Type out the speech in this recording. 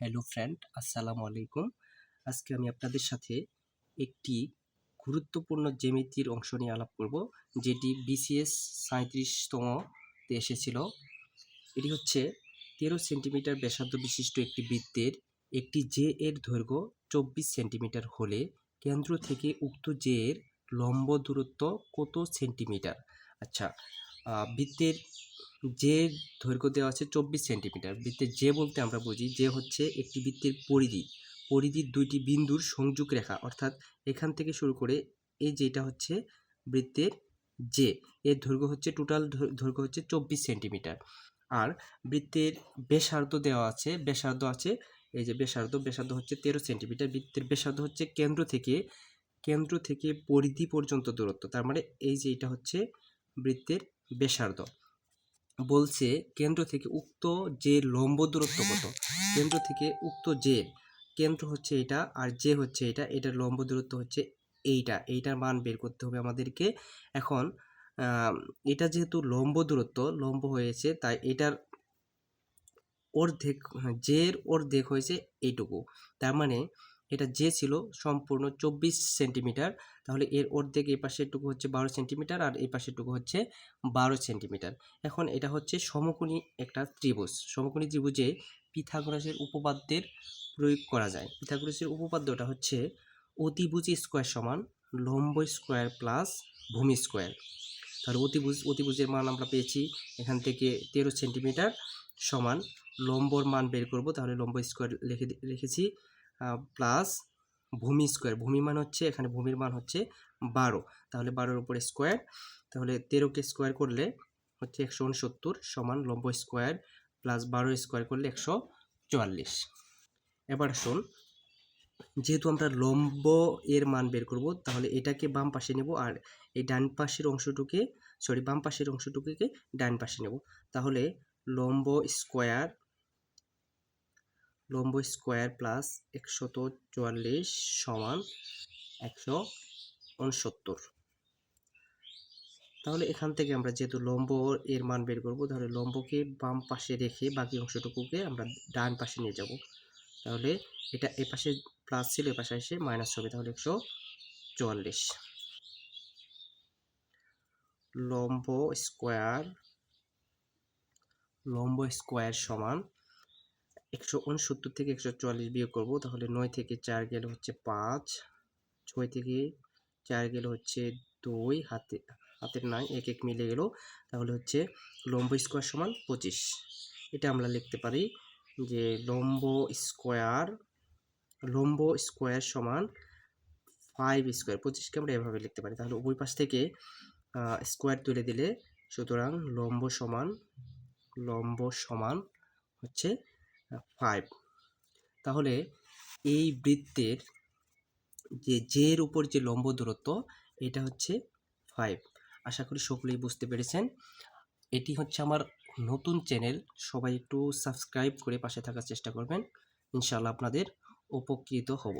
Hello friend, আসসালামু আলাইকুম। আজকে আমি আপনাদের সাথে একটি গুরুত্বপূর্ণ জ্যামিতির অংশ নিয়ে আলাপ করব, যেটি বিসিএস সাঁত্রিশতমতে এসেছিল। এটি হচ্ছে তেরো সেন্টিমিটার ব্যাসার্ধ বিশিষ্ট একটি বৃত্তের একটি জে এর দৈর্ঘ্য চব্বিশ সেন্টিমিটার হলে কেন্দ্র থেকে উক্ত জে এর লম্ব দূরত্ব কত সেন্টিমিটার? আচ্ছা বৃত্তের যে দৈর্ঘ্য দেওয়া আছে চব্বিশ সেন্টিমিটার। বৃত্তের যে বলতে আমরা বুঝি যে হচ্ছে একটি বৃত্তের পরিধি। পরিধির দুইটি বিন্দুর সংযোগ রেখা, অর্থাৎ এখান থেকে শুরু করে এই যেটা হচ্ছে বৃত্তের যে, এর দৈর্ঘ্য হচ্ছে টোটাল দৈর্ঘ্য হচ্ছে চব্বিশ সেন্টিমিটার। আর বৃত্তের ব্যাসার্ধ দেওয়া আছে, ব্যাসার্ধ আছে, এই যে ব্যাসার্ধ ব্যাসার্ধ হচ্ছে তেরো সেন্টিমিটার। বৃত্তের ব্যাসার্ধ হচ্ছে কেন্দ্র থেকে কেন্দ্র থেকে পরিধি পর্যন্ত দূরত্ব। তার মানে এই যে এটা হচ্ছে বৃত্তের ব্যাসার্ধ। বলছে কেন্দ্র থেকে উক্ত যে লম্ব দূরত্ব কত? কেন্দ্র থেকে উক্ত যে কেন্দ্র হচ্ছে এটা আর যে হচ্ছে এটা, এটার লম্ব দূরত্ব হচ্ছে এইটা। এইটার মান বের করতে হবে আমাদেরকে। এখন এটা যেহেতু লম্ব দূরত্ব, লম্ব হয়েছে, তাই এটার অর্ধেক জের অর্ধেক হয়েছে এইটুকু। তার মানে এটা যে ছিল সম্পূর্ণ চব্বিশ সেন্টিমিটার, তাহলে এর অর্ধেক এই পাশেরটুকু হচ্ছে বারো সেন্টিমিটার আর এই পাশেরটুকু হচ্ছে বারো সেন্টিমিটার। এখন এটা হচ্ছে সমকোণী একটা ত্রিভুজ। সমকোণী ত্রিভুজে পিথাগোরাসের উপপাদ্যের প্রয়োগ করা যায়। পিথাগোরাসের উপপাদ্যটা হচ্ছে অতিভুজ স্কোয়ার সমান লম্ব স্কোয়ার প্লাস ভূমি স্কোয়ার। তাহলে অতিভুজ, অতিভুজের মান আমরা পেয়েছি এখান থেকে তেরো সেন্টিমিটার সমান লম্বর মান বের করব। তাহলে লম্ব স্কোয়ার লিখে, লিখেছি প্লাস ভূমি স্কোয়ার ভূমি মান হচ্ছে, এখানে ভূমির মান হচ্ছে বারো। তাহলে বারোর উপরে স্কোয়ার তাহলে তেরোকে স্কোয়ার করলে হচ্ছে একশো উনসত্তর সমান লম্ব স্কোয়ার প্লাস বারো স্কোয়ার করলে একশো চুয়াল্লিশ। এবার শোন যেহেতু আমরা লম্ব এর মান বের করব, তাহলে এটাকে বাম পাশে নেব আর এই ডান পাশের অংশটুকে সরি বাম পাশের অংশটুকুকে ডান পাশে নেব। তাহলে লম্ব স্কোয়ার লম্ব স্কোয়ার প্লাস একশত চুয়াল্লিশ সমান একশো উনসত্তর। তাহলে এখান থেকে আমরা যেহেতু লম্ব এর মান বের করব, তাহলে লম্বকে বাম পাশে রেখে বাকি অংশটুকুকে আমরা ডান পাশে নিয়ে যাব। তাহলে এটা এ পাশে প্লাস ছিল, এ পাশে এসে মাইনাস হবে, তাহলে একশো চুয়াল্লিশ। লম্ব স্কোয়ার লম্ব স্কোয়ার সমান একশো উনসত্তর থেকে একশো চুয়াল্লিশ বিয়োগ করব, তাহলে নয় থেকে চার গেলে হচ্ছে পাঁচ, ছয় থেকে চার গেলে হচ্ছে দুই, হাতে, হাতের নয়, এক এক মিলে গেল, তাহলে হচ্ছে লম্ব স্কোয়ার সমান পঁচিশ। এটা আমরা লিখতে পারি যে লম্ব স্কোয়ার লম্ব স্কোয়ার সমান ফাইভ স্কোয়ার, পঁচিশকে আমরা এভাবে লিখতে পারি। তাহলে উভয় পাশ থেকে স্কোয়ার তুলে দিলে সুতরাং লম্ব সমান লম্ব সমান হচ্ছে ফাইভ তাহলে এই বৃত্তের যে জের উপর যে লম্ব দূরত্ব, এটা হচ্ছে ফাইভ আশা করি সকলেই বুঝতে পেরেছেন। এটি হচ্ছে আমার নতুন চ্যানেল সবাই একটু সাবস্ক্রাইব করে পাশে থাকার চেষ্টা করবেন। ইনশাল্লাহ আপনাদের উপকৃত হব।